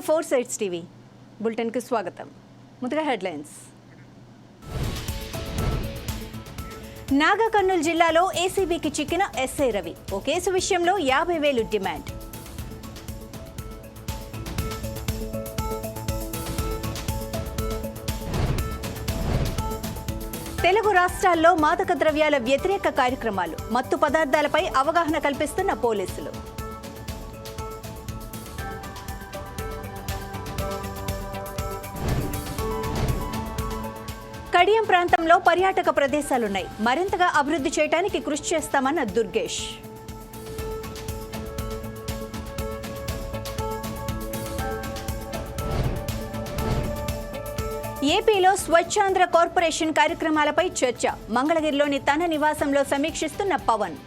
To four sides TV. బులెటిన్కి స్వాగతం. ముందుగా headlines. Naga Kurnool జిల్లాలో ఏసీబీకి చిక్కిన ఎస్ఐ రవి. ఓ కేసు విషయంలో యాభై వేలు డిమాండ్. తెలుగు రాష్ట్రాల్లో మాదక ద్రవ్యాల వ్యతిరేక కార్యక్రమాలు. మత్తు పదార్థాలపై అవగాహన కల్పిస్తున్న పోలీసులు. కడియం ప్రాంతంలో పర్యాటక ప్రదేశాలున్నాయి. మరింతగా అభివృద్ధి చేయడానికి కృషి చేస్తామన్న దుర్గేష్. ఏపీలో స్వచ్ఛాంధ్ర కార్పొరేషన్ కార్యక్రమాలపై చర్చ. మంగళగిరిలోని తన నివాసంలో సమీక్షిస్తున్న పవన్.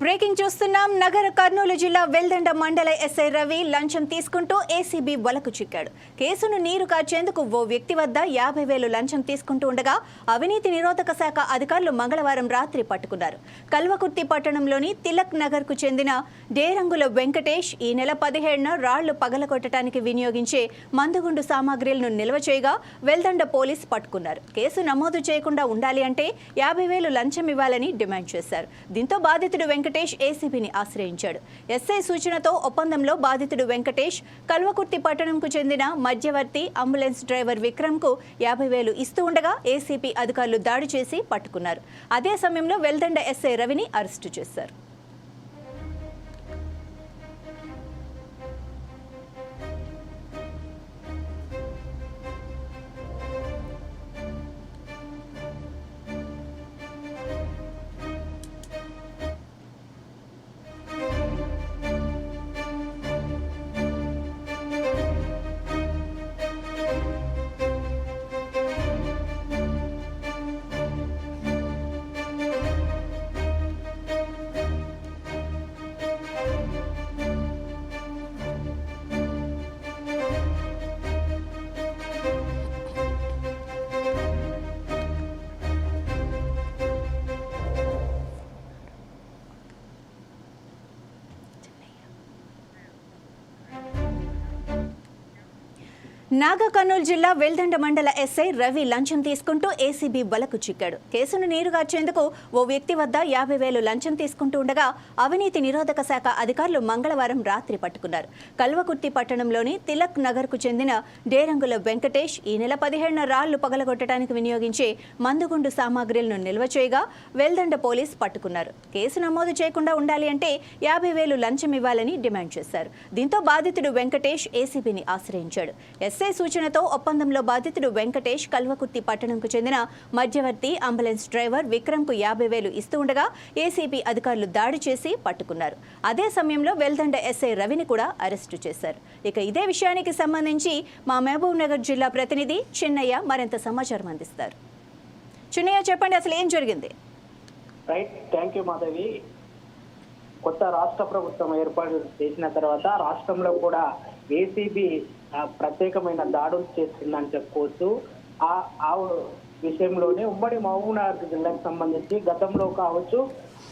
బ్రేకింగ్ చూస్తున్నాం. నగర కర్నూలు జిల్లా వెల్దండ మండల ఎస్ఐ రవి లంచం తీసుకుంటూ ఏసీబీ వలకు చిక్కాడు. కేసును నీరు కార్చేందుకు ఓ వ్యక్తి వద్ద యాభై వేలు లంచం తీసుకుంటూ ఉండగా అవినీతి నిరోధక శాఖ అధికారులు మంగళవారం రాత్రి పట్టుకున్నారు. కల్వకుర్తి పట్టణంలోని తిలక్ నగర్కు చెందిన డేరంగుల వెంకటేష్ ఈ నెల పదిహేడున రాళ్ళు పగలగొట్టడానికి వినియోగించే మందుగుండు సామాగ్రిలను నిల్వ చేయగా వెల్దండ పోలీస్ పట్టుకున్నారు. కేసు నమోదు చేయకుండా ఉండాలి అంటే యాభై వేలు లంచం ఇవ్వాలని డిమాండ్ చేశారు. దీంతో బాధితుడు వెంకటేష్ ఏసీబీని ఆశ్రయించాడు. ఎస్ఐ సూచనతో ఒప్పందంలో బాధితుడు వెంకటేష్ కల్వకుర్తి పట్టణంకు చెందిన మధ్యవర్తి అంబులెన్స్ డ్రైవర్ విక్రమ్కు యాభై వేలు ఇస్తూ ఉండగా ఏసీపీ అధికారులు దాడి చేసి పట్టుకున్నారు. అదే సమయంలో వెల్దండ ఎస్ఐ రవిని అరెస్టు చేశారు. నాగర్ కర్నూలు జిల్లా వెల్దండ మండల ఎస్ఐ రవి లంచం తీసుకుంటూ ఏసీబీ బలకు చిక్కాడు. కేసును నీరుగార్చేందుకు ఓ వ్యక్తి వద్ద యాభై వేలు లంచం తీసుకుంటూ ఉండగా అవినీతి నిరోధక శాఖ అధికారులు మంగళవారం రాత్రి పట్టుకున్నారు. కల్వకుర్తి పట్టణంలోని తిలక్ నగర్కు చెందిన డేరంగుల వెంకటేష్ ఈ నెల పదిహేడున రాళ్ళు పగలగొట్టడానికి వినియోగించే మందుగుండు సామాగ్రిలను నిల్వ చేయగా వెల్దండ పోలీస్ పట్టుకున్నారు. కేసు నమోదు చేయకుండా ఉండాలి అంటే యాభై వేలు లంచం ఇవ్వాలని డిమాండ్ చేశారు. దీంతో బాధితుడు వెంకటేష్ ఏసీబీని ఆశ్రయించాడు. ఎస్ఐ సూచనతో ఒప్పందంలో బాధితుడు వెంకటేష్ కల్వకుర్తి పట్టణంకు చెందిన మధ్యవర్తి అంబులెన్స్ డ్రైవర్ విక్రమ్కు యాభై వేలు ఇస్తూ ఉండగా ఏసీబీ అధికారులు దాడి చేసి పట్టుకున్నారు. అదే సమయంలో వెల్దండ ఎస్ఐ రవిని కూడా అరెస్టు చేశారు. ఇక ఇదే విషయానికి సంబంధించి మా మహబూబ్ నగర్ జిల్లా ప్రతినిధి చిన్నయ్య మరింత సమాచారం అందిస్తారు. చిన్నయ్య చెప్పండి అసలు ఏం జరిగింది? Right thank you Madhavi. కొత్త రాష్ట్ర ప్రభుత్వం ఏర్పాటు చేసిన తర్వాత రాష్ట్రంలో కూడా ఏసీబీ ప్రత్యేకమైన దాడులు చేస్తుందని చెప్పుకోవచ్చు ఆ ఆ విషయంలోనే ఉమ్మడి మహబూబ్నగర్ జిల్లాకు సంబంధించి గతంలో కావచ్చు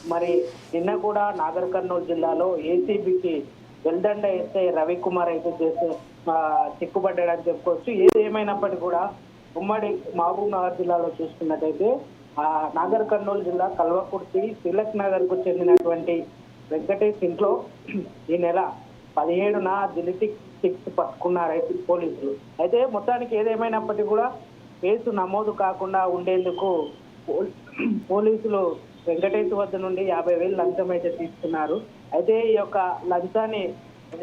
మరి నిన్న కూడా నాగర్ కర్నూలు జిల్లాలో ఏసీబీకి వెల్దండ ఎస్ఐ రవికుమార్ అయితే చేసే చిక్కుపడ్డాడని చెప్పుకోవచ్చు ఏది ఏమైనప్పటికీ కూడా ఉమ్మడి మహబూబ్ నగర్ జిల్లాలో చూసుకున్నట్టయితే ఆ నాగర్ కర్నూలు జిల్లా కల్వకుర్తి తిలక్ నగర్కు చెందినటువంటి వెంకటేష్ ఇంట్లో ఈ నెల పదిహేడున జిలిటిక్ సిక్స్ పట్టుకున్నారు అయితే పోలీసులు. అయితే మొత్తానికి ఏదేమైనప్పటికీ కూడా కేసు నమోదు కాకుండా ఉండేందుకు పోలీసులు వెంకటేష్ వద్ద నుండి యాభై వేలు లంచం అయితే తీసుకున్నారు. అయితే ఈ యొక్క లంచాన్ని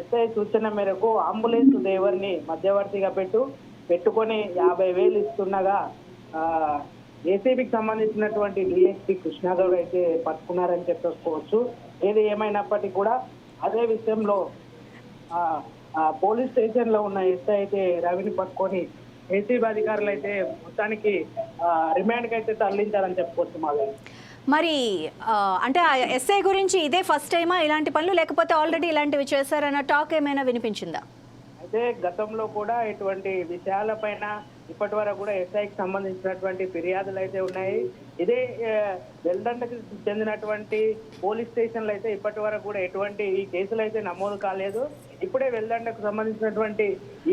ఎస్ఐ సూచన మేరకు అంబులెన్స్ డ్రైవర్ని మధ్యవర్తిగా పెట్టు పెట్టుకొని యాభై వేలు ఇస్తుండగా ఏసీబీకి సంబంధించినటువంటి డిఎస్పీ కృష్ణాగౌడ్ అయితే పట్టుకున్నారని చెప్పేసుకోవచ్చు ఏది ఏమైనప్పటికీ కూడా అదే విషయంలో పోలీస్ స్టేషన్లో ఉన్న ఎస్ఐ అయితే రవిని పట్టుకొని ఏసీబీ అధికారులు అయితే మొత్తానికి రిమాండ్కి అయితే తరలించారని చెప్పుకోవచ్చు మాది మరి అంటే ఆ ఎస్ఐ గురించి ఇదే ఫస్ట్ టైమా ఇలాంటి పనులు? లేకపోతే ఆల్రెడీ ఇలాంటివి చేశారన్న టాక్ ఏమైనా వినిపించిందా? అయితే గతంలో కూడా ఇటువంటి విషయాలపైన ఇప్పటి వరకు కూడా ఎస్ఐకి సంబంధించినటువంటి ఫిర్యాదులు అయితే ఉన్నాయి. ఇదే వెల్దండకి చెందినటువంటి పోలీస్ స్టేషన్లు అయితే ఇప్పటి వరకు కూడా ఎటువంటి ఈ కేసులు అయితే నమోదు కాలేదు. ఇప్పుడే వెల్దండకు సంబంధించినటువంటి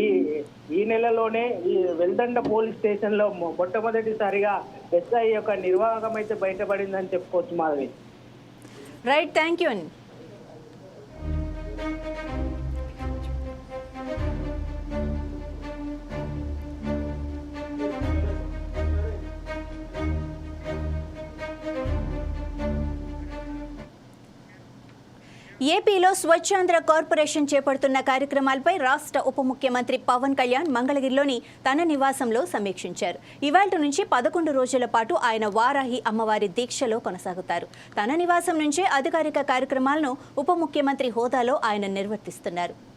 ఈ ఈ నెలలోనే ఈ వెల్దండ పోలీస్ స్టేషన్లో మొట్టమొదటిసారిగా ఎస్ఐ యొక్క నిర్వాహకం అయితే బయటపడిందని చెప్పుకోవచ్చు మాధవి. రైట్ థ్యాంక్ యూ అండి. ఏపీలో స్వచ్ఛాంధ్ర కార్పొరేషన్ చేపడుతున్న కార్యక్రమాలపై రాష్ట్ర ఉప ముఖ్యమంత్రి పవన్ కళ్యాణ్ మంగళగిరిలోని తన నివాసంలో సమీక్షించారు. ఇవాళ నుంచి పదకొండు రోజుల పాటు ఆయన వారాహి అమ్మవారి దీక్షలో కొనసాగుతారు. తన నివాసం నుంచే అధికారిక కార్యక్రమాలను ఉప ముఖ్యమంత్రి హోదాలో ఆయన నిర్వర్తిస్తున్నారు.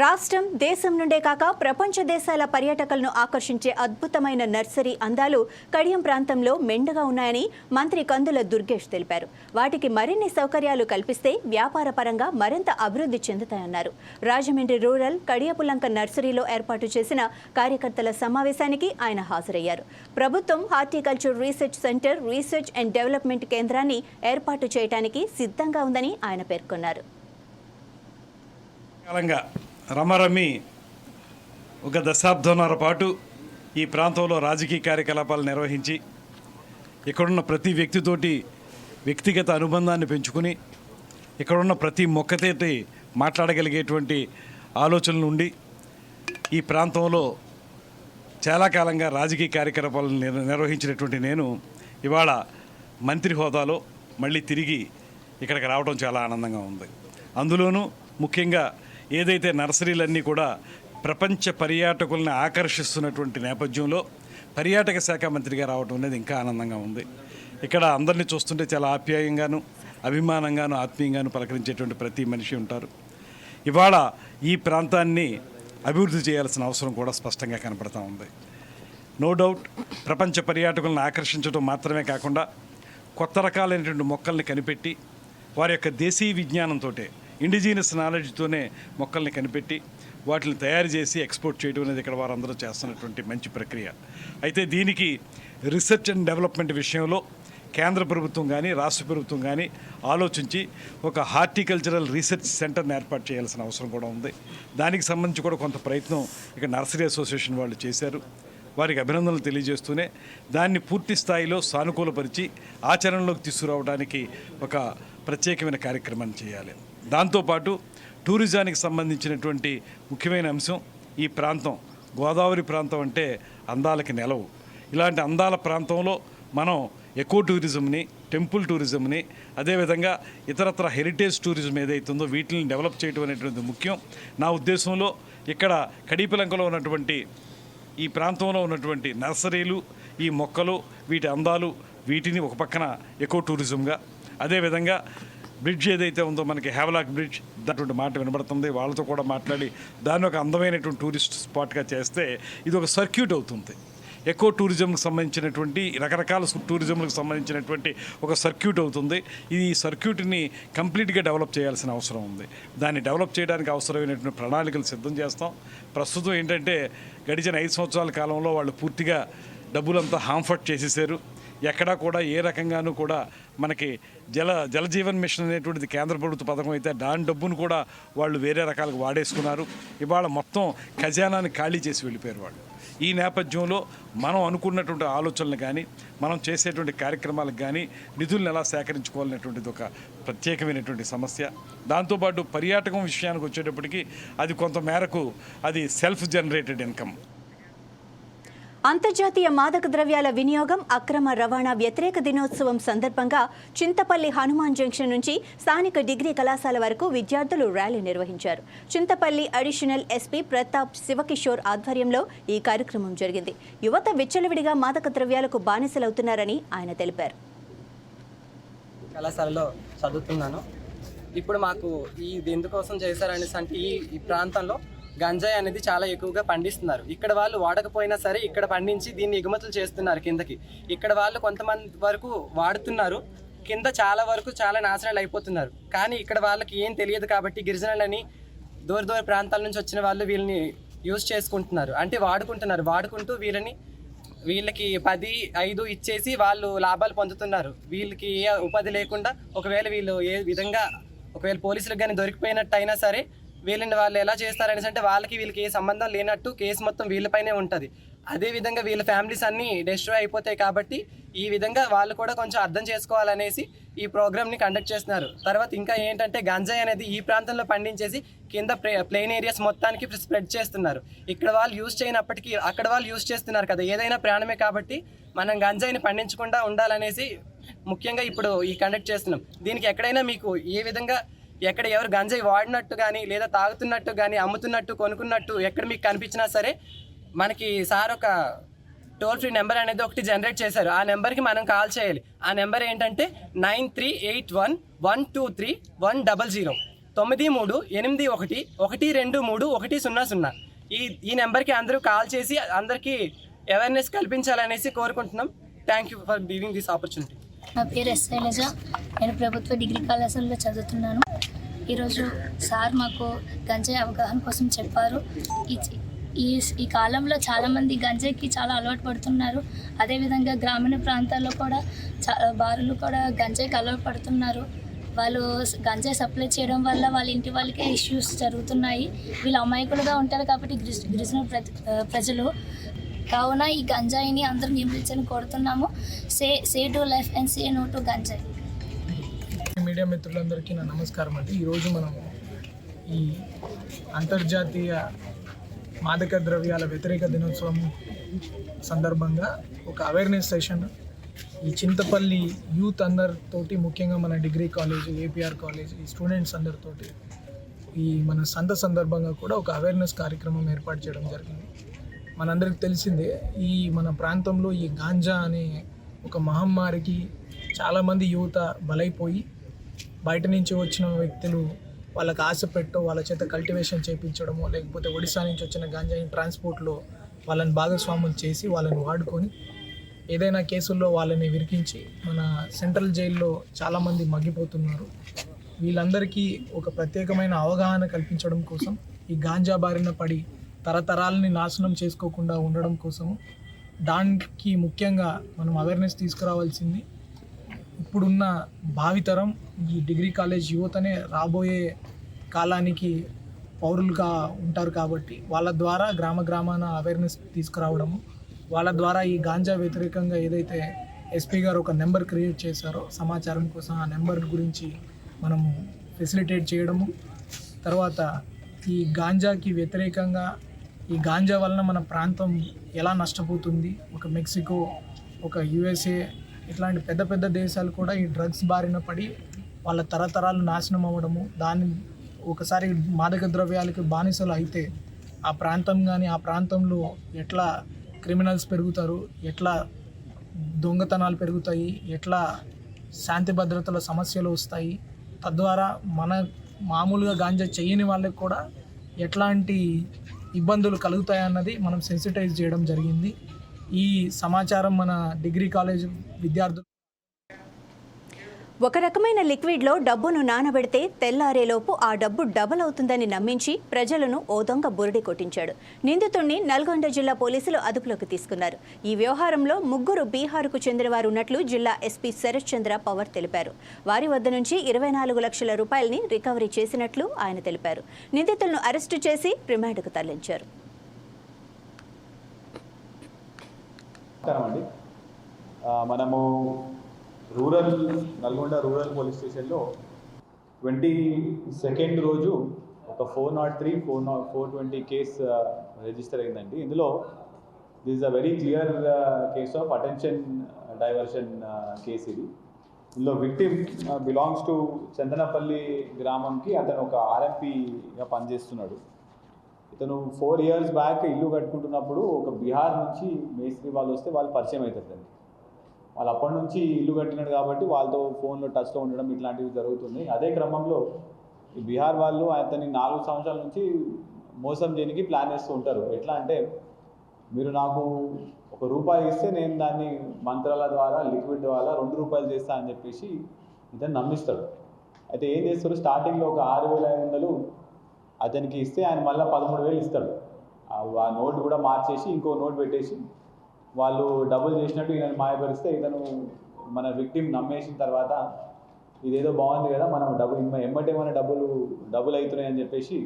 రాష్ట్రం దేశం నుండే కాక ప్రపంచ దేశాల పర్యాటకులను ఆకర్షించే అద్భుతమైన నర్సరీ అందాలు కడియం ప్రాంతంలో మెండుగా ఉన్నాయని మంత్రి కందుల దుర్గేష్ తెలిపారు. వాటికి మరిన్ని సౌకర్యాలు కల్పిస్తే వ్యాపార పరంగా మరింత అభివృద్ధి చెందుతాయన్నారు. రాజమండ్రి రూరల్ కడియపులంక నర్సరీలో ఏర్పాటు చేసిన కార్యకర్తల సమావేశానికి ఆయన హాజరయ్యారు. ప్రభుత్వం horticulture research centre research and development కేంద్రాన్ని ఏర్పాటు చేయడానికి సిద్ధంగా ఉందని ఆయన పేర్కొన్నారు. రమరమి ఒక దశాబ్దంన్నర పాటు ఈ ప్రాంతంలో రాజకీయ కార్యకలాపాలు నిర్వహించి ఇక్కడున్న ప్రతి వ్యక్తితోటి వ్యక్తిగత అనుబంధాన్ని పెంచుకుని ఇక్కడున్న ప్రతి మొక్కతోటి మాట్లాడగలిగేటువంటి ఆలోచనలు ఉండి ఈ ప్రాంతంలో చాలా కాలంగా రాజకీయ కార్యకలాపాలను నిర్వహించినటువంటి నేను ఇవాళ మంత్రి హోదాలో మళ్ళీ తిరిగి ఇక్కడికి రావడం చాలా ఆనందంగా ఉంది. అందులోనూ ముఖ్యంగా ఏదైతే నర్సరీలన్నీ కూడా ప్రపంచ పర్యాటకుల్ని ఆకర్షిస్తున్నటువంటి నేపథ్యంలో పర్యాటక శాఖ మంత్రిగా రావడం అనేది ఇంకా ఆనందంగా ఉంది. ఇక్కడ అందరినీ చూస్తుంటే చాలా ఆప్యాయంగాను అభిమానంగాను ఆత్మీయంగాను పలకరించేటువంటి ప్రతి మనిషి ఉంటారు. ఇవాళ ఈ ప్రాంతాన్ని అభివృద్ధి చేయాల్సిన అవసరం కూడా స్పష్టంగా కనపడతా ఉంది. నో డౌట్ ప్రపంచ పర్యాటకులను ఆకర్షించడం మాత్రమే కాకుండా కొత్త రకాలైనటువంటి మొక్కల్ని కనిపెట్టి వారి యొక్క దేశీయ విజ్ఞానంతో ఇండిజీనియస్ నాలెడ్జ్తోనే మొక్కల్ని కనిపెట్టి వాటిని తయారు చేసి ఎక్స్పోర్ట్ చేయడం అనేది ఇక్కడ వారందరూ చేస్తున్నటువంటి మంచి ప్రక్రియ. అయితే దీనికి రీసెర్చ్ అండ్ డెవలప్మెంట్ విషయంలో కేంద్ర ప్రభుత్వం కానీ రాష్ట్ర ప్రభుత్వం కానీ ఆలోచించి ఒక హార్టికల్చరల్ రీసెర్చ్ సెంటర్ని ఏర్పాటు చేయాల్సిన అవసరం కూడా ఉంది. దానికి సంబంధించి కూడా కొంత ప్రయత్నం ఇక నర్సరీ అసోసియేషన్ వాళ్ళు చేశారు. వారికి అభినందనలు తెలియజేస్తూనే దాన్ని పూర్తి స్థాయిలో సానుకూలపరిచి ఆచరణలోకి తీసుకురావడానికి ఒక ప్రత్యేకమైన కార్యక్రమాన్ని చేయాలి. దాంతోపాటు టూరిజానికి సంబంధించినటువంటి ముఖ్యమైన అంశం ఈ ప్రాంతం గోదావరి ప్రాంతం అంటే అందాలకి నెలవు. ఇలాంటి అందాల ప్రాంతంలో మనం ఎకో టూరిజంని టెంపుల్ టూరిజంని అదేవిధంగా ఇతరత్ర హెరిటేజ్ టూరిజం ఏదైతుందో వీటిని డెవలప్ చేయడం అనేటువంటిది ముఖ్యం. నా ఉద్దేశంలో ఇక్కడ కడీపిలంకలో ఉన్నటువంటి ఈ ప్రాంతంలో ఉన్నటువంటి నర్సరీలు ఈ మొక్కలు వీటి అందాలు వీటిని ఒక పక్కన ఎకో టూరిజంగా అదేవిధంగా బ్రిడ్జ్ ఏదైతే ఉందో మనకి హేవలాక్ బ్రిడ్జ్ దాటువంటి మాట వినబడుతుంది. వాళ్ళతో కూడా మాట్లాడి దాన్ని ఒక అందమైనటువంటి టూరిస్ట్ స్పాట్గా చేస్తే ఇది ఒక సర్క్యూట్ అవుతుంది. ఎక్కువ టూరిజంకి సంబంధించినటువంటి రకరకాల టూరిజంలకు సంబంధించినటువంటి ఒక సర్క్యూట్ అవుతుంది. ఈ సర్క్యూట్ని కంప్లీట్గా డెవలప్ చేయాల్సిన అవసరం ఉంది. దాన్ని డెవలప్ చేయడానికి అవసరమైనటువంటి ప్రణాళికలు సిద్ధం చేస్తాం. ప్రస్తుతం ఏంటంటే గడిచిన ఐదు సంవత్సరాల కాలంలో వాళ్ళు పూర్తిగా డబ్బులంతా హాంఫర్ట్ చేసేసారు. ఎక్కడా కూడా ఏ రకంగానూ కూడా మనకి జల జలజీవన్ మిషన్ అనేటువంటిది కేంద్ర ప్రభుత్వ పథకం అయితే దాని డబ్బును కూడా వాళ్ళు వేరే రకాలకు వాడేసుకున్నారు. ఇవాళ మొత్తం ఖజానాని ఖాళీ చేసి వెళ్ళిపోయారు వాళ్ళు. ఈ నేపథ్యంలో మనం అనుకున్నటువంటి ఆలోచనలు కానీ మనం చేసేటువంటి కార్యక్రమాలకు కానీ నిధులను ఎలా సేకరించుకోవాలనేటువంటిది ఒక ప్రత్యేకమైనటువంటి సమస్య. దాంతోపాటు పర్యాటకం విషయానికి వచ్చేటప్పటికి అది కొంత మేరకు అది సెల్ఫ్ జనరేటెడ్ ఇన్కమ్ అంతర్జాతీయ మాదక ద్రవ్యాల వినియోగం అక్రమ రవాణా వ్యతిరేక దినోత్సవం సందర్భంగా చింతపల్లి హనుమాన్ జంక్షన్ నుంచి స్థానిక డిగ్రీ కళాశాల వరకు విద్యార్థులు ర్యాలీ నిర్వహించారు. చింతపల్లి అడిషనల్ ఎస్పీ ప్రతాప్ శివకిషోర్ ఆధ్వర్యంలో ఈ కార్యక్రమం జరిగింది. యువత విచ్చలవిడిగా మాదక ద్రవ్యాలకు బానిసలవుతున్నారని ఆయన తెలిపారు. కళాశాలలో చదువుతున్నాను. ఇప్పుడు మాకు ఈ ఇది ఎందుకోసం చేశారనేసి అంటే ఈ ప్రాంతంలో గంజాయి అనేది చాలా ఎక్కువగా పండిస్తున్నారు. ఇక్కడ వాళ్ళు వాడకపోయినా సరే ఇక్కడ పండించి దీన్ని ఎగుమతులు చేస్తున్నారు కిందకి. ఇక్కడ వాళ్ళు కొంతమంది వరకు వాడుతున్నారు. కింద చాలా వరకు చాలా నాశనాలు అయిపోతున్నారు. కానీ ఇక్కడ వాళ్ళకి ఏం తెలియదు కాబట్టి గిరిజనులని దూర దూర ప్రాంతాల నుంచి వచ్చిన వాళ్ళు వీళ్ళని యూజ్ చేసుకుంటున్నారు. అంటే వాడుకుంటున్నారు. వాడుకుంటూ వీళ్ళని వీళ్ళకి పది ఐదు ఇచ్చేసి వాళ్ళు లాభాలు పొందుతున్నారు. వీళ్ళకి ఏ ఉపాధి లేకుండా ఒకవేళ వీళ్ళు ఏ విధంగా ఒకవేళ పోలీసులకు కానీ దొరికిపోయినట్టు అయినా సరే వీళ్ళని వాళ్ళు ఎలా చేస్తారనేసి అంటే వాళ్ళకి వీళ్ళకి ఏ సంబంధం లేనట్టు కేసు మొత్తం వీళ్ళపైనే ఉంటుంది. అదే విధంగా వీళ్ళ ఫ్యామిలీస్ అన్నీ డిస్ట్రాయ్ అయిపోతాయి కాబట్టి ఈ విధంగా వాళ్ళు కూడా కొంచెం అర్థం చేసుకోవాలనేసి ఈ ప్రోగ్రామ్ని కండక్ట్ చేస్తున్నారు. తర్వాత ఇంకా ఏంటంటే గంజాయి అనేది ఈ ప్రాంతంలో పండించేసి కింద ప్లెయిన్ ఏరియాస్ మొత్తానికి స్ప్రెడ్ చేస్తున్నారు. ఇక్కడ వాళ్ళు యూజ్ చేయనప్పటికీ అక్కడ వాళ్ళు యూజ్ చేస్తున్నారు కదా ఏదైనా ప్రాణమే కాబట్టి మనం గంజాయిని పండించకుండా ఉండాలనేసి ముఖ్యంగా ఇప్పుడు ఈ కండక్ట్ చేస్తున్నాం. దీనికి ఎక్కడైనా మీకు ఏ విధంగా ఎక్కడ ఎవరు గంజాయి వాడినట్టు కానీ లేదా తాగుతున్నట్టు కానీ అమ్ముతున్నట్టు కొనుక్కున్నట్టు ఎక్కడ మీకు కనిపించినా సరే మనకి సార్ ఒక టోల్ ఫ్రీ నెంబర్ అనేది ఒకటి జనరేట్ చేశారు. ఆ నెంబర్కి మనం కాల్ చేయాలి. ఆ నెంబర్ ఏంటంటే nine three eight one one two three one double zero. తొమ్మిది మూడు ఎనిమిది ఒకటి ఒకటి రెండు మూడు ఒకటి సున్నా సున్నా. ఈ ఈ నెంబర్కి అందరూ కాల్ చేసి అందరికీ అవేర్నెస్ కల్పించాలనేసి కోరుకుంటున్నాం. Thank you for giving this opportunity నా పేరు ఎస్ శైలజ. నేను ప్రభుత్వ డిగ్రీ కళాశాలలో చదువుతున్నాను. ఈరోజు సార్ మాకు గంజాయి అవగాహన కోసం చెప్పారు. ఈ ఈ కాలంలో చాలామంది గంజాయికి చాలా అలవాటు పడుతున్నారు. అదేవిధంగా గ్రామీణ ప్రాంతాల్లో కూడా చా బారులు కూడా గంజాయికి అలవాటు పడుతున్నారు. వాళ్ళు గంజాయి సప్లై చేయడం వల్ల వాళ్ళ ఇంటి వాళ్ళకే ఇష్యూస్ జరుగుతున్నాయి. వీళ్ళు అమాయకులుగా ఉంటారు కాబట్టి గిరిజన ప్రజలు. కావున ఈ గంజాయిని అందరూ నియమించని కోరుతున్నాము. Say say to life and say no to ganjayi. Media మిత్రులందరికీ నా నమస్కారం అండి. ఈరోజు మనము ఈ అంతర్జాతీయ మాదక ద్రవ్యాల వ్యతిరేక దినోత్సవం సందర్భంగా ఒక అవేర్నెస్ సెషన్ ఈ చింతపల్లి యూత్ అందరితోటి ముఖ్యంగా మన డిగ్రీ కాలేజ్ ఏపీఆర్ కాలేజ్ ఈ స్టూడెంట్స్ అందరితోటి ఈ మన సంత సందర్భంగా కూడా ఒక అవేర్నెస్ కార్యక్రమం ఏర్పాటు చేయడం జరిగింది. మనందరికి తెలిసిందే ఈ మన ప్రాంతంలో ఈ గాంజా అనే ఒక మహమ్మారికి చాలామంది యువత బలైపోయి బయట నుంచి వచ్చిన వ్యక్తులు వాళ్ళకి ఆశ పెట్టో వాళ్ళ చేత కల్టివేషన్ చేయించడమో లేకపోతే ఒడిశా నుంచి వచ్చిన గాంజాయిని ట్రాన్స్పోర్ట్లో వాళ్ళని భాగస్వాములు చేసి వాళ్ళని వాడుకొని ఏదైనా కేసుల్లో వాళ్ళని విరికించి మన సెంట్రల్ జైల్లో చాలామంది మగ్గిపోతున్నారు. వీళ్ళందరికీ ఒక ప్రత్యేకమైన అవగాహన కల్పించడం కోసం ఈ గాంజా బారిన పడి తరతరాలని నాశనం చేసుకోకుండా ఉండడం కోసము దానికి ముఖ్యంగా మనం అవేర్నెస్ తీసుకురావాల్సింది. ఇప్పుడున్న భావితరం ఈ డిగ్రీ కాలేజ్ యువతనే రాబోయే కాలానికి పౌరులుగా ఉంటారు కాబట్టి వాళ్ళ ద్వారా గ్రామ గ్రామాన అవేర్నెస్ తీసుకురావడము వాళ్ళ ద్వారా ఈ గాంజా వ్యతిరేకంగా ఏదైతే ఎస్పీ గారు ఒక నెంబర్ క్రియేట్ చేశారో సమాచారం కోసం ఆ నెంబర్ గురించి మనము ఫెసిలిటేట్ చేయడము తర్వాత ఈ గాంజాకి వ్యతిరేకంగా ఈ గాంజా వలన మన ప్రాంతం ఎలా నష్టపోతుంది? ఒక మెక్సికో ఒక యుఎస్ఏ ఇట్లాంటి పెద్ద పెద్ద దేశాలు కూడా ఈ డ్రగ్స్ బారిన పడి వాళ్ళ తరతరాలు నాశనం అవ్వడము దాని ఒకసారి మాదక ద్రవ్యాలకి బానిసలు అయితే ఆ ప్రాంతం కానీ ఆ ప్రాంతంలో ఎట్లా క్రిమినల్స్ పెరుగుతారు ఎట్లా దొంగతనాలు పెరుగుతాయి ఎట్లా శాంతి భద్రతల సమస్యలు వస్తాయి తద్వారా మన మామూలుగా గాంజా చేయని వాళ్ళకి కూడా ఎట్లాంటి ఇబ్బందులు కలుగుతాయన్నది మనం సెన్సిటైజ్ చేయడం జరిగింది. ఈ సమాచారం మన డిగ్రీ కాలేజ్ విద్యార్థులు ఒక రకమైన లిక్విడ్లో డబ్బును నానబెడితే తెల్లారేలోపు ఆ డబ్బు డబల్ అవుతుందని నమ్మించి ప్రజలను ఓ దొంగ బురిడి కొట్టించాడు. నిందితుడిని నల్గొండ జిల్లా పోలీసులు అదుపులోకి తీసుకున్నారు. ఈ వ్యవహారంలో ముగ్గురు బీహార్కు చెందినవారు ఉన్నట్లు జిల్లా ఎస్పీ శరత్ చంద్ర పవర్ తెలిపారు. వారి వద్ద నుంచి ఇరవై నాలుగు లక్షల రూపాయలని రికవరీ చేసినట్లు ఆయన తెలిపారు. నిందితులను అరెస్టు చేసి రిమాండ్కు తరలించారు. మనము రూరల్ నల్గొండ రూరల్ పోలీస్ స్టేషన్లో ట్వంటీ సెకండ్ రోజు ఒక four nought three four nought four twenty case register అయిందండి. ఇందులో this is a very clear case of attention diversion case ఇది. ఇందులో విక్టిమ్ బిలాంగ్స్ టు చందనపల్లి గ్రామంకి అతను ఒక ఆర్ఎంపీగా పనిచేస్తున్నాడు. ఇతను ఫోర్ ఇయర్స్ బ్యాక్ ఇల్లు కట్టుకుంటున్నప్పుడు ఒక బీహార్ నుంచి మేస్త్రి వాళ్ళు వస్తే వాళ్ళు పరిచయం అవుతుందండి వాళ్ళు అప్పటి నుంచి ఇల్లు కట్టినాడు కాబట్టి వాళ్ళతో ఫోన్లో టచ్లో ఉండడం ఇట్లాంటివి జరుగుతుంది అదే క్రమంలో ఈ బీహార్ వాళ్ళు అతని నాలుగు సంవత్సరాల నుంచి మోసం చేయడానికి ప్లాన్ చేస్తూ ఉంటారు. ఎట్లా అంటే మీరు నాకు ఒక రూపాయి ఇస్తే నేను దాన్ని మంత్రాల ద్వారా లిక్విడ్ ద్వారా రెండు రూపాయలు చేస్తా అని చెప్పేసి ఇతను నమ్మిస్తాడు. అయితే ఏం చేస్తారు స్టార్టింగ్లో ఒక ఆరు వేల ఐదు వందలు అతనికి ఇస్తే ఆయన మళ్ళీ పదమూడు వేలు ఇస్తాడు. ఆ- ఆ నోట్ కూడా మార్చేసి ఇంకో నోట్ పెట్టేసి వాళ్ళు డబ్బులు చేసినట్టు ఈయన మాయపరిస్తే ఇతను మన విక్టిమ్ నమ్మేసిన తర్వాత ఇదేదో బాగుంది కదా మనం డబ్బులు ఇమ్మ- ఎమ్మటే మన డబ్బులు డబ్బులు అవుతున్నాయి అని చెప్పేసి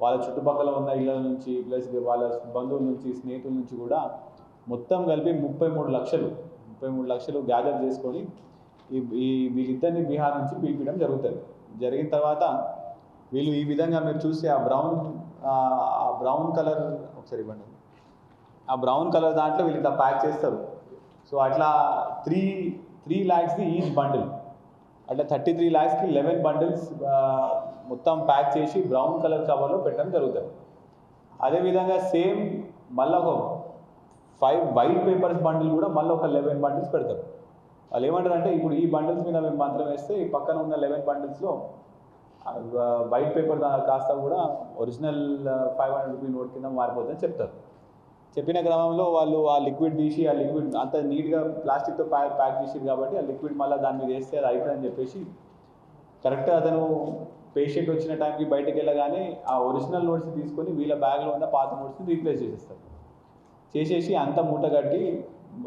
వాళ్ళ చుట్టుపక్కల ఉన్న ఇళ్ళ నుంచి ప్లస్ వాళ్ళ బంధువుల నుంచి స్నేహితుల నుంచి కూడా మొత్తం కలిపి ముప్పై మూడు లక్షలు ముప్పై మూడు లక్షలు గ్యాదర్ చేసుకొని ఈ ఈ వీళ్ళిద్దరిని బీహార్ నుంచి పిలిపించడం జరుగుతుంది. జరిగిన తర్వాత వీళ్ళు ఈ విధంగా మీరు చూస్తే ఆ బ్రౌన్ ఆ బ్రౌన్ కలర్ ఒకసారి ఇవ్వండి. ఆ బ్రౌన్ కలర్ దాంట్లో వీళ్ళు ఇట్లా ప్యాక్ చేస్తారు. సో అట్లా త్రీ త్రీ ల్యాక్స్ది ఈచ్ బండిల్ అట్లా థర్టీ త్రీ ల్యాక్స్కి లెవెన్ బండిల్స్ మొత్తం ప్యాక్ చేసి బ్రౌన్ కలర్ కవర్లో పెట్టడం జరుగుతుంది. అదేవిధంగా సేమ్ మళ్ళీ ఒక ఫైవ్ వైట్ పేపర్స్ బండిల్ కూడా మళ్ళీ ఒక లెవెన్ బండిల్స్ పెడతారు. వాళ్ళు ఏమంటారు అంటే ఇప్పుడు ఈ బండిల్స్ మీద మేము మంత్రం వేస్తే ఈ పక్కన ఉన్న లెవెన్ బండిల్స్లో వైట్ పేపర్ కాస్త కూడా original five hundred rupee note కింద మారిపోతుందని చెప్తారు. చెప్పిన క్రమంలో వాళ్ళు ఆ లిక్విడ్ తీసి ఆ లిక్విడ్ అంత నీట్గా ప్లాస్టిక్తో ప్యాక్ ప్యాక్ చేసారు కాబట్టి ఆ లిక్విడ్ మళ్ళీ దాని మీద వేస్తే అది అయిపోయిందని చెప్పేసి కరెక్ట్ అతను పేషెంట్ వచ్చిన టైంకి బయటకు వెళ్ళగానే ఆ ఒరిజినల్ నోట్స్ తీసుకొని వీళ్ళ బ్యాగ్లో ఉన్న పాత నోట్స్ని రీప్లేస్ చేసేస్తారు. చేసేసి అంత మూట కట్టి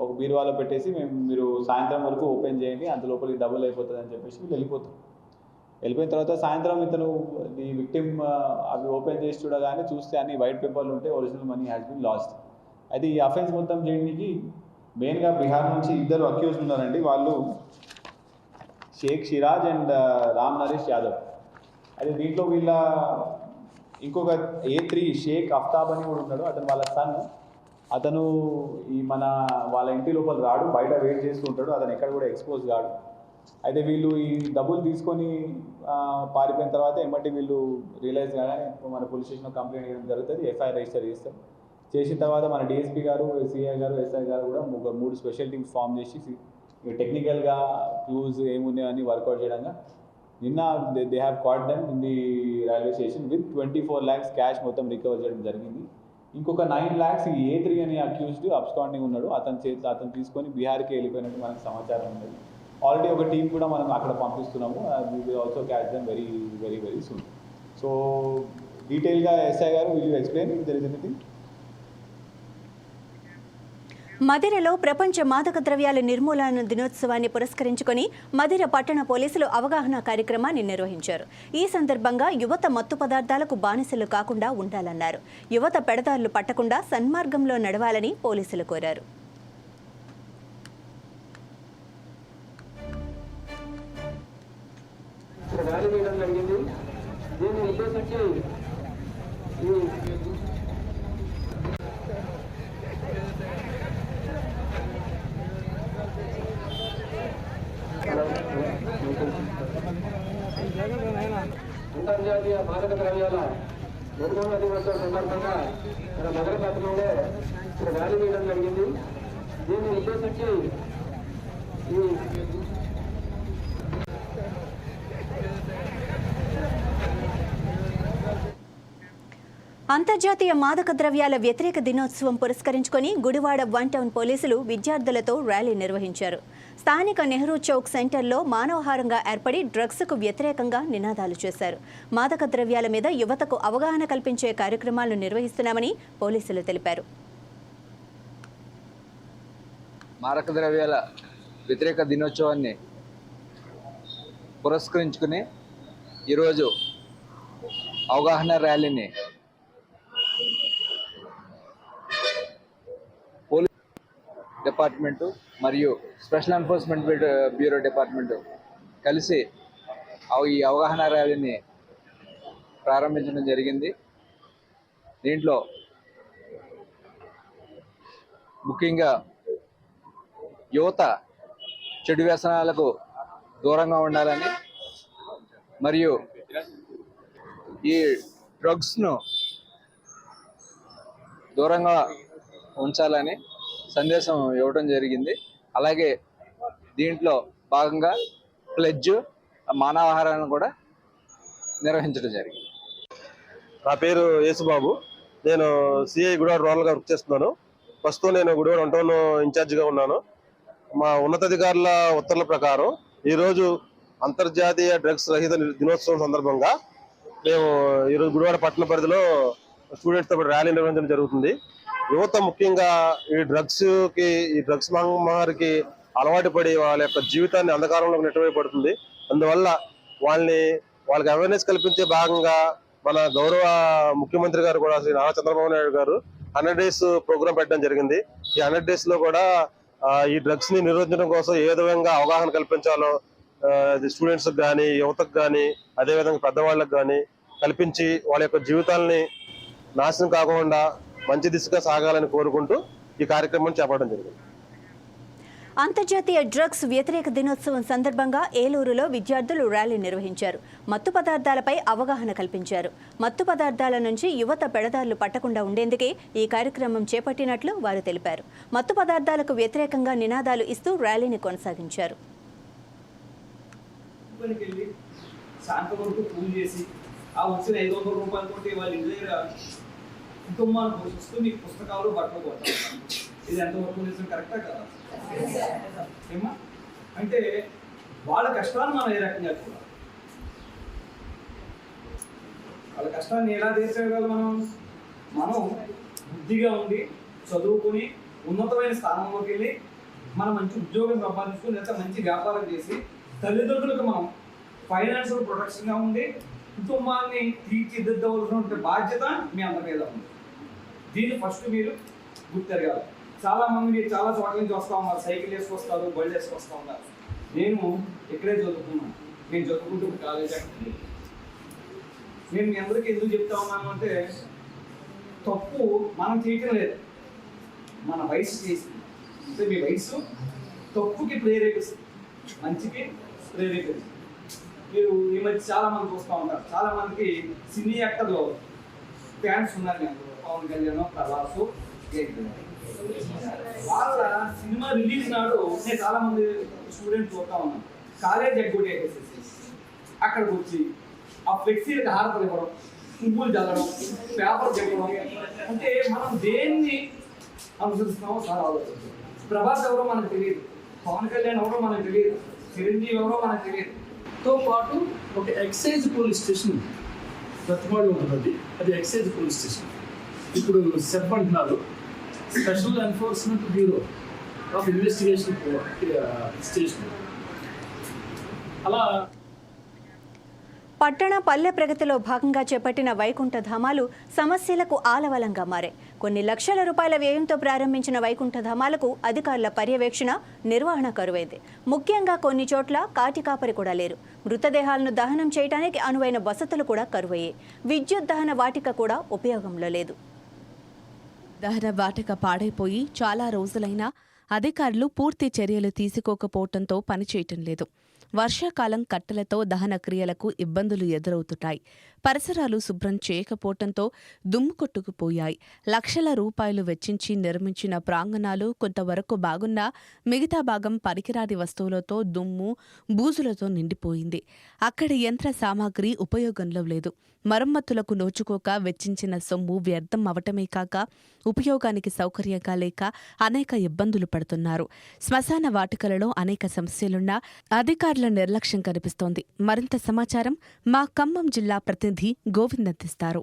ఒక బీరువాలో పెట్టేసి మేము మీరు సాయంత్రం వరకు ఓపెన్ చేయండి అంత లోపలికి డబుల్ అయిపోతుంది అని చెప్పేసి వీళ్ళు వెళ్ళిపోతారు. వెళ్ళిపోయిన తర్వాత సాయంత్రం ఇతను ఈ విక్టిమ్ అవి ఓపెన్ చేసి చూడగానే చూస్తే అన్ని వైట్ పేపర్లు ఉంటే original money has been lost. అయితే ఈ అఫెన్స్ మొత్తం చేయడానికి మెయిన్గా బీహార్ నుంచి ఇద్దరు అక్యూజ్ ఉన్నారండి. వాళ్ళు షేక్ సిరాజ్ అండ్ రామ్ నరేష్ యాదవ్. అయితే దీంట్లో వీళ్ళ ఇంకొక ఏ త్రీ షేక్ అఫ్తాబ్ అని కూడా ఉన్నాడు అతను వాళ్ళ సన్ అతను ఈ మన వాళ్ళ ఇంటి లోపల రాడు. బయట వెయిట్ చేస్తూ ఉంటాడు. అతను ఎక్కడ కూడా ఎక్స్పోజ్ కాడు. అయితే వీళ్ళు ఈ డబ్బులు తీసుకొని పారిపోయిన తర్వాత ఏమంటే వీళ్ళు రియలైజ్ కానీ మన పోలీస్ స్టేషన్లో కంప్లైంట్ చేయడం జరుగుతుంది. ఎఫ్ఐఆర్ రిజిస్టర్ చేస్తారు చేసిన తర్వాత మన డిఎస్పీ గారు సిఐ గారు ఎస్ఐ గారు కూడా మూడు స్పెషల్ టీమ్స్ ఫామ్ చేసి టెక్నికల్గా క్లూజ్ ఏమున్నాయని వర్కౌట్ చేయడంగా నిన్న they have caught them in the railway station with twenty four lakhs cash మొత్తం రికవర్ చేయడం జరిగింది. ఇంకొక నైన్ ల్యాక్స్ ఈ ఏ త్రీ అనే అక్యూజ్డ్ అబ్స్కాండింగ్ ఉన్నాడు. అతని చేతి అతను తీసుకొని బీహార్కి వెళ్ళిపోయినట్టు మనకు సమాచారం ఉంది ఆల్రెడీ ఒక టీం కూడా మనం అక్కడ పంపిస్తున్నాము. We will also catch them very very very soon so డీటెయిల్గా ఎస్ఐ గారు will you explain there is anything మదిరలో ప్రపంచ మాదక ద్రవ్యాల నిర్మూలన దినోత్సవాన్ని పురస్కరించుకొని మదిర పట్టణ పోలీసులు అవగాహన కార్యక్రమాన్ని నిర్వహించారు. ఈ సందర్భంగా యువత మత్తు పదార్థాలకు బానిసలు కాకుండా ఉండాలన్నారు. యువత పెడదారులు పట్టకుండా సన్మార్గంలో నడవాలని పోలీసులు కోరారు. దీన్ని ఉద్దేశించి ఈ అంతర్జాతీయ మాదక ద్రవ్యాల నిర్మూలన దినోత్సవం సందర్భంగా మన నగర పట్టణంలో ఇక్కడ ర్యాలీ వేయడం జరిగింది. దీన్ని ఉద్దేశించి ఈ అంతర్జాతీయ మాదక ద్రవ్యాల వ్యతిరేక దినోత్సవం పురస్కరించుకొని గుడివాడ వన్ టౌన్ పోలీసులు విద్యార్థులతో ర్యాలీ నిర్వహించారు. స్థానిక నెహ్రూ చౌక్ సెంటర్లో మానవహారంగా ఏర్పడి డ్రగ్స్కు వ్యతిరేకంగా నినాదాలు చేశారు. మాదక ద్రవ్యాల మీద యువతకు అవగాహన కల్పించే కార్యక్రమాలను నిర్వహిస్తున్నామని పోలీసులు తెలిపారు. మారక ద్రవ్యాల వ్యతిరేక దినోత్సవాన్ని పురస్కరించుకుని ఈరోజు అవగాహన ర్యాలీని డిపార్ట్మెంటు మరియు స్పెషల్ ఎన్ఫోర్స్మెంట్ బ్యూరో- డిపార్ట్మెంటు కలిసి ఈ అవగాహన ర్యాలీని ప్రారంభించడం జరిగింది. దీంట్లో ముఖ్యంగా యువత చెడు వ్యసనాలకు దూరంగా ఉండాలని మరియు ఈ డ్రగ్స్ను దూరంగా ఉంచాలని సందేశం ఇవ్వడం జరిగింది. అలాగే దీంట్లో భాగంగా ప్లెడ్జ్ మానవాహారాన్ని కూడా నిర్వహించడం జరిగింది. నా పేరు యేసుబాబు. నేను సిఐ గుడివాడ రూరల్గా వర్క్ చేస్తున్నాను. ప్రస్తుతం నేను గుడివాడ వన్ టౌన్ ఇన్ఛార్జిగా ఉన్నాను. మా ఉన్నతాధికారుల ఉత్తర్వుల ప్రకారం ఈరోజు అంతర్జాతీయ డ్రగ్స్ రహిత దినోత్సవం సందర్భంగా మేము ఈరోజు గుడివాడ పట్టణ పరిధిలో స్టూడెంట్స్తో తో ర్యాలీ నిర్వహించడం జరుగుతుంది. యువత ముఖ్యంగా ఈ డ్రగ్స్కి ఈ డ్రగ్స్ మహమ్మారికి అలవాటు పడి వాళ్ళ యొక్క జీవితాన్ని అంధకారంలోకి నెట్టవేయబడుతుంది అందువల్ల వాళ్ళని వాళ్ళకి అవేర్నెస్ కల్పించే భాగంగా మన గౌరవ ముఖ్యమంత్రి గారు కూడా శ్రీ నారా చంద్రబాబు నాయుడు గారు హండ్రెడ్ డేస్ ప్రోగ్రామ్ పెట్టడం జరిగింది. ఈ హండ్రెడ్ డేస్లో కూడా ఈ డ్రగ్స్ని నిరోధించడం కోసం ఏ విధంగా అవగాహన కల్పించాలో స్టూడెంట్స్ కానీ యువతకు కానీ అదేవిధంగా పెద్దవాళ్ళకి కానీ కల్పించి వాళ్ళ యొక్క జీవితాలని నాశనం కాకుండా మంచి దిశగా సాగాలని కోరుకుంటూ ఈ కార్యక్రమం చేపట్టడం జరిగింది. అంతర్జాతీయ డ్రగ్స్ వ్యతిరేక దినోత్సవం సందర్భంగా ఏలూరులో విద్యార్థులు ర్యాలీ నిర్వహించారు. మత్తు పదార్థాలపై అవగాహన కల్పించారు. మత్తు పదార్థాల నుంచి యువత పెడదారులు పట్టకుండా ఉండేందుకే ఈ కార్యక్రమం చేపట్టినట్లు వారు తెలిపారు. మత్తు పదార్థాలకు వ్యతిరేకంగా నినాదాలు ఇస్తూ ర్యాలీని కొనసాగించారు. ఆ వచ్చిన ఐదు వందల రూపాయలతోటి వాళ్ళ ఇంటి దగ్గర కుటుంబాన్ని పోషిస్తూ మీకు పుస్తకాలు బట్టలు ఇది ఎంతవరకు నిజం? కరెక్టా కదా? ఏమా అంటే వాళ్ళ కష్టాన్ని మనం ఏ రకంగా చూడాలి? వాళ్ళ కష్టాన్ని ఎలా తీర్చేయగలం మనం? మనం బుద్ధిగా ఉండి చదువుకుని ఉన్నతమైన స్థానంలోకి వెళ్ళి మనం మంచి ఉద్యోగం సంపాదించుకుని లేదా మంచి వ్యాపారం చేసి తల్లిదండ్రులకు మనం ఫైనాన్షియల్ ప్రొటెక్షన్గా ఉండి కుటుంబాన్ని తీర్చిదిద్దవలసినటువంటి బాధ్యత మీ అందరి మీద ఉంది? దీన్ని ఫస్ట్ మీరు గుర్తెరగాలి. చాలా మంది మీరు చాలా చోట్ల నుంచి వస్తూ ఉన్నారు. సైకిల్ వేసుకొస్తారు బళ్ళు వేసుకొస్తూ ఉన్నారు. నేను ఇక్కడే చదువుకున్నాను నేను చదువుకుంటూ కాలేజ్ నేను మీ అందరికీ ఎందుకు చెప్తా ఉన్నాను అంటే తప్పు మనం చేయటం లేదు. మన వయసు చేసింది. అంటే మీ వయసు తప్పుకి ప్రేరేపిస్తుంది. మంచికి ప్రేరేపిస్తుంది. మీరు ఈ మధ్య చాలా మంది చూస్తూ ఉంటారు చాలా మందికి సినీ యాక్టర్లు ఫ్యాన్స్ ఉన్నారు నేను పవన్ కళ్యాణ్ ప్రభాస్ వాళ్ళ సినిమా రిలీజ్ నాడు నేను చాలా మంది స్టూడెంట్స్ చూస్తా ఉన్నాను కాలేజ్ ఎగ్గొట్టేసేసి అక్కడికి వచ్చి ఆ ఫ్లెక్సీలకు హారతలు ఇవ్వడం పువ్వులు చల్లడం పేపర్ చెప్పడం. అంటే మనం దేన్ని అనుసరిస్తున్నామో చాలా ఆలోచించాం ప్రభాస్ ఎవరో మనకు తెలియదు. పవన్ కళ్యాణ్ ఎవరో మనకు తెలియదు. చిరంజీవి ఎవరో మనకు తెలియదు. తో పాటు ఒక ఎక్సైజ్ పోలీస్ స్టేషన్ ప్రతిపాడు ఉంటుంది అది ఎక్సైజ్ పోలీస్ స్టేషన్. ఇప్పుడు సెప్ అంటున్నారు. Special enforcement bureau of investigation station అలా పట్టణ పల్లె ప్రగతిలో భాగంగా చేపట్టిన వైకుంఠ ధామాలు సమస్యలకు ఆలవలంగా మారాయి కొన్ని లక్షల రూపాయల వ్యయంతో ప్రారంభించిన వైకుంఠ ధామాలకు అధికారుల పర్యవేక్షణ నిర్వహణ కరువైంది. ముఖ్యంగా కొన్ని చోట్ల కాటికాపరి కూడా లేరు. మృతదేహాలను దహనం చేయడానికి అనువైన వసతులు కూడా కరువయ్యాయి. విద్యుత్ దహన వాటిక కూడా ఉపయోగంలో లేదు. దహన వాటక పాడైపోయి చాలా రోజులైనా అధికారులు పూర్తి చర్యలు తీసుకోకపోవటంతో పనిచేయటం లేదు. వర్షాకాలం కట్టెలతో దహన క్రియలకు ఇబ్బందులు ఎదురవుతున్నాయి. పరిసరాలు శుభ్రం చేయకపోవటంతో దుమ్ము కొట్టుకుపోయాయి లక్షల రూపాయలు వెచ్చించి నిర్మించిన ప్రాంగణాలు కొంతవరకు బాగున్నా మిగతా భాగం పరికిరాది వస్తువులతో దుమ్ము బూజులతో నిండిపోయింది. అక్కడి యంత్ర సామాగ్రి ఉపయోగంలో లేదు. మరమ్మతులకు నోచుకోక వెచ్చించిన సొమ్ము వ్యర్థం అవటమే కాక ఉపయోగానికి సౌకర్యంగా లేక అనేక ఇబ్బందులు పడుతున్నారు. శ్మశాన వాటికలలో అనేక సమస్యలున్నా అధికారుల నిర్లక్ష్యం కనిపిస్తోంది. మరింత సమాచారం మా ఖమ్మం జిల్లా ప్రతినిధి గోవింద్ అందిస్తారు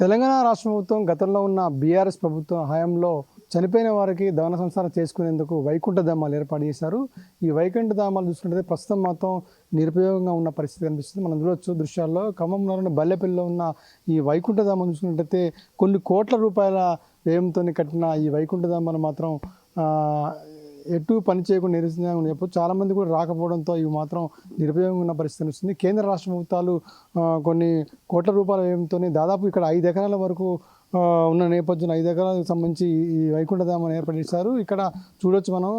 తెలంగాణ రాష్ట్ర ప్రభుత్వం గతంలో ఉన్న బీఆర్ఎస్ ప్రభుత్వం హయాంలో చనిపోయిన వారికి దహన సంస్కారం చేసుకునేందుకు వైకుంఠ ధామాలు ఏర్పాటు చేశారు. ఈ వైకుంఠ ధామాలు చూసుకుంటే ప్రస్తుతం మాత్రం నిరుపయోగంగా ఉన్న పరిస్థితి కనిపిస్తుంది. మనం చూడొచ్చు దృశ్యాల్లో ఖమ్మంలోని బల్లెపల్లిలో ఉన్న ఈ వైకుంఠ ధామం చూసుకున్నట్టయితే కొన్ని కోట్ల రూపాయల వ్యయంతో కట్టిన ఈ వైకుంఠ ధామాలు మాత్రం ఎటు పని చేయకుండా నిరసన ఉంది చెప్పొచ్చు. కూడా రాకపోవడంతో ఇవి మాత్రం నిరుపయోగంగా ఉన్న పరిస్థితి వస్తుంది. కేంద్ర రాష్ట్ర ప్రభుత్వాలు కొన్ని కోట్ల రూపాయల వ్యయంతో దాదాపు ఇక్కడ ఐదు ఎకరాల వరకు ఉన్న నేపథ్యం ఐదు ఎకరాలకు సంబంధించి ఈ వైకుంఠధామం ఏర్పాటు చేశారు ఇక్కడ చూడొచ్చు మనం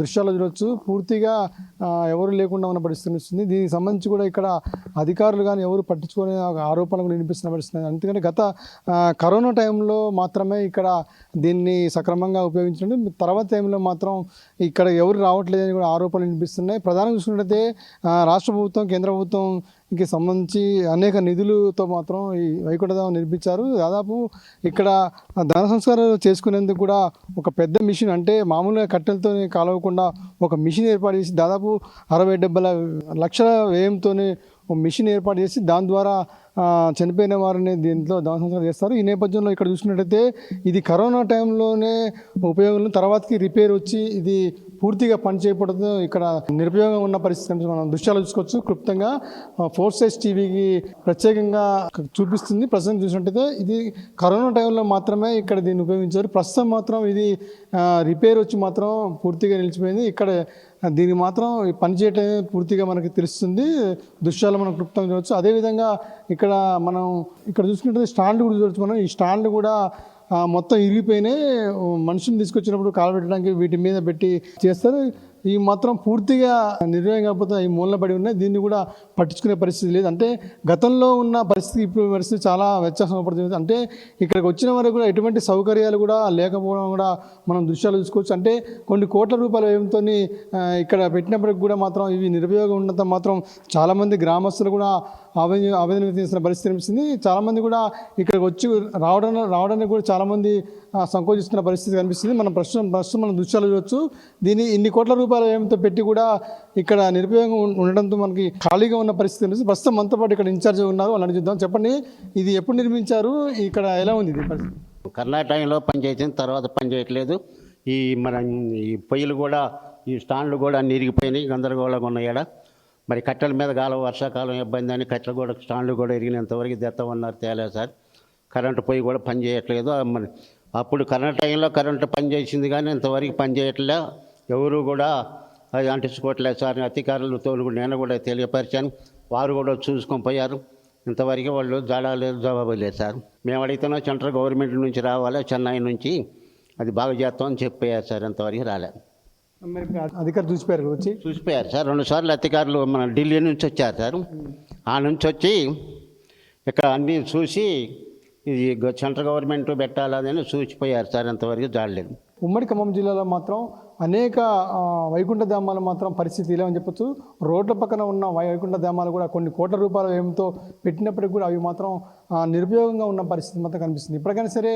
దృశ్యాలు చూడొచ్చు. పూర్తిగా ఎవరు లేకుండా ఉన్న పరిస్థితి వస్తుంది దీనికి సంబంధించి కూడా ఇక్కడ అధికారులు కానీ ఎవరు పట్టించుకునే ఆరోపణలు కూడా వినిపిస్తున్న పరిస్థితి ఎందుకంటే గత కరోనా టైంలో మాత్రమే ఇక్కడ దీన్ని సక్రమంగా ఉపయోగించడం. తర్వాత టైంలో మాత్రం ఇక్కడ ఎవరు రావట్లేదని కూడా ఆరోపణలు వినిపిస్తున్నాయి. ప్రధానంగా చూసుకున్నట్లయితే రాష్ట్ర ప్రభుత్వం కేంద్ర ప్రభుత్వం కి సంబంధించి అనేక నిధులతో మాత్రం ఈ వైకుంఠధామం నిర్మించారు. దాదాపు ఇక్కడ ధన సంస్కారాలు చేసుకునేందుకు కూడా ఒక పెద్ద మిషన్ అంటే మామూలుగా కట్టెలతో కాలవకుండా ఒక మిషన్ ఏర్పాటు చేసి దాదాపు అరవై డెబ్బై లక్షల వ్యయంతోనే ఒక మిషన్ ఏర్పాటు చేసి దాని ద్వారా చనిపోయిన వారిని దీంట్లో దాన సంస్కారం చేస్తారు. ఈ నేపథ్యంలో ఇక్కడ చూసినట్టయితే ఇది కరోనా టైంలోనే ఉపయోగం తర్వాతకి రిపేర్ వచ్చి ఇది పూర్తిగా పనిచేయకూడదు ఇక్కడ నిరుపయోగం ఉన్న పరిస్థితి మనం దృశ్యాలు చూసుకోవచ్చు. క్లుప్తంగా ఫోర్ సైజ్ టీవీకి ప్రత్యేకంగా చూపిస్తుంది. ప్రస్తుతం చూసినట్టయితే ఇది కరోనా టైంలో మాత్రమే ఇక్కడ దీన్ని ఉపయోగించారు. ప్రస్తుతం మాత్రం ఇది రిపేర్ వచ్చి మాత్రం పూర్తిగా నిలిచిపోయింది. ఇక్కడ దీనికి మాత్రం పని చేయటం పూర్తిగా మనకి తెలుస్తుంది. దృశ్యాలు మనం క్లుప్తం చూడవచ్చు అదేవిధంగా ఇక్కడ మనం ఇక్కడ చూసుకుంటే స్టాండ్ కూడా చూడవచ్చు మనం ఈ స్టాండ్ కూడా మొత్తం ఇరిగిపోయినాయి మనుషుని తీసుకొచ్చినప్పుడు కాలు పెట్టడానికి వీటి మీద పెట్టి చేస్తారు. ఈ మాత్రం పూర్తిగా నిర్ణయం కాకపోతే ఈ మూలన పడి ఉన్నాయి. దీన్ని కూడా పట్టించుకునే పరిస్థితి లేదు. అంటే గతంలో ఉన్న పరిస్థితి ఇప్పుడు పరిస్థితి చాలా వ్యత్యాసం పడుతుంది అంటే ఇక్కడికి వచ్చిన వరకు కూడా ఎటువంటి సౌకర్యాలు కూడా లేకపోవడం కూడా మనం దృశ్యాలు చూసుకోవచ్చు. అంటే కొన్ని కోట్ల రూపాయల వ్యయంతో ఇక్కడ పెట్టినప్పటికి కూడా మాత్రం ఇవి నిరుపయోగం ఉన్నంత మాత్రం చాలామంది గ్రామస్తులు కూడా ఆవేదన ఆవేదన చేసిన పరిస్థితి కనిపిస్తుంది చాలామంది కూడా ఇక్కడికి వచ్చి రావడం రావడానికి కూడా చాలామంది సంకోచిస్తున్న పరిస్థితి కనిపిస్తుంది. మనం ప్రస్తుతం ప్రస్తుతం మనం దృశ్యాలు చూడవచ్చు దీన్ని ఇన్ని కోట్ల రూపాయల వ్యయంతో పెట్టి కూడా ఇక్కడ నిరుపయోగం ఉండడంతో మనకి ఖాళీగా ఉన్న పరిస్థితి కనిపిస్తుంది. ప్రస్తుతం మనతో పాటు ఇక్కడ ఇన్ఛార్జ్ ఉన్నారు. వాళ్ళని చూద్దాం. చెప్పండి. ఇది ఎప్పుడు నిర్మించారు? ఇక్కడ ఎలా ఉంది ఇది పరిస్థితి? కర్ణాటక తర్వాత పనిచేయట్లేదు. ఈ మన ఈ పొయ్యిలు కూడా ఈ స్టాండ్లు కూడా నిరిగిపోయినాయి గందరగోళంగా ఉన్నాయి ఇక్కడ మరి కట్టెల మీద కాలం వర్షాకాలం ఇబ్బంది అని కట్టెలు కూడా స్టాండ్లు కూడా ఇరిగినంతవరకు తెస్తామన్నారు తేలేదు సార్. కరెంటు పొయ్యి కూడా పని చేయట్లేదు. మరి అప్పుడు కరెంట్ టైంలో కరెంటు పని చేసింది కానీ ఇంతవరకు పని చేయట్లే. ఎవరు కూడా అది అంటించుకోవట్లేదు సార్. అధికారులతో కూడా నేను కూడా తెలియపరిచాను. వారు కూడా చూసుకొని పోయారు. ఇంతవరకు వాళ్ళు జాడాలేదు జవాబు లేదు సార్. మేము అడుగుతున్నాం సెంట్రల్ గవర్నమెంట్ నుంచి రావాలి చెన్నై నుంచి. అది బాగా చేస్తామని చెప్పారు సార్. ఇంతవరకు రాలేదు. మరి అధికారులు చూసిపోయారు వచ్చి. చూసిపోయారు సార్. రెండు సార్లు అధికారులు మన ఢిల్లీ నుంచి వచ్చారు సార్. ఆ నుంచి వచ్చి ఇక్కడ అన్నీ చూసి ఇది సెంట్రల్ గవర్నమెంట్ పెట్టాలని చూసిపోయారు సార్. ఇంతవరకు జాడలేదు ఉమ్మడి ఖమ్మం జిల్లాలో మాత్రం అనేక వైకుంఠ ధామాలు మాత్రం పరిస్థితి ఇలా అని చెప్పొచ్చు. రోడ్ల పక్కన ఉన్న వైకుంఠ ధామాలు కూడా కొన్ని కోట్ల రూపాయల వ్యయంతో పెట్టినప్పటికీ కూడా అవి మాత్రం నిరుపయోగంగా ఉన్న పరిస్థితి మొత్తం కనిపిస్తుంది. ఇప్పటికైనా సరే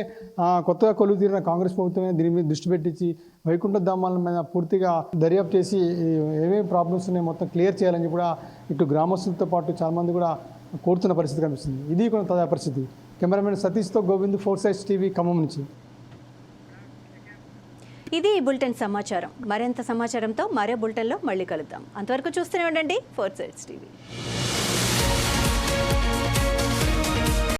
కొత్తగా కొలువు తీరిన కాంగ్రెస్ ప్రభుత్వమే దీని మీద దృష్టి పెట్టించి వైకుంఠ ధామాల మీద పూర్తిగా దర్యాప్తు చేసి ఏమేమి ప్రాబ్లమ్స్ ఉన్నాయో మొత్తం క్లియర్ చేయాలని కూడా ఇటు గ్రామస్తులతో పాటు చాలామంది కూడా కోరుతున్న పరిస్థితి కనిపిస్తుంది. ఇది కూడా తాజా పరిస్థితి. కెమెరామెన్ సతీష్తో గోవింద్ ఫోర్ సైజ్ టీవీ ఖమ్మం నుంచి. ఇది ఈ బులెటిన్ సమాచారం. మరింత సమాచారంతో మరో బులెటిన్లో మళ్ళీ కలుద్దాం. అంతవరకు చూస్తూనే ఉండండి ఫోర్ సైడ్స్ టీవీ.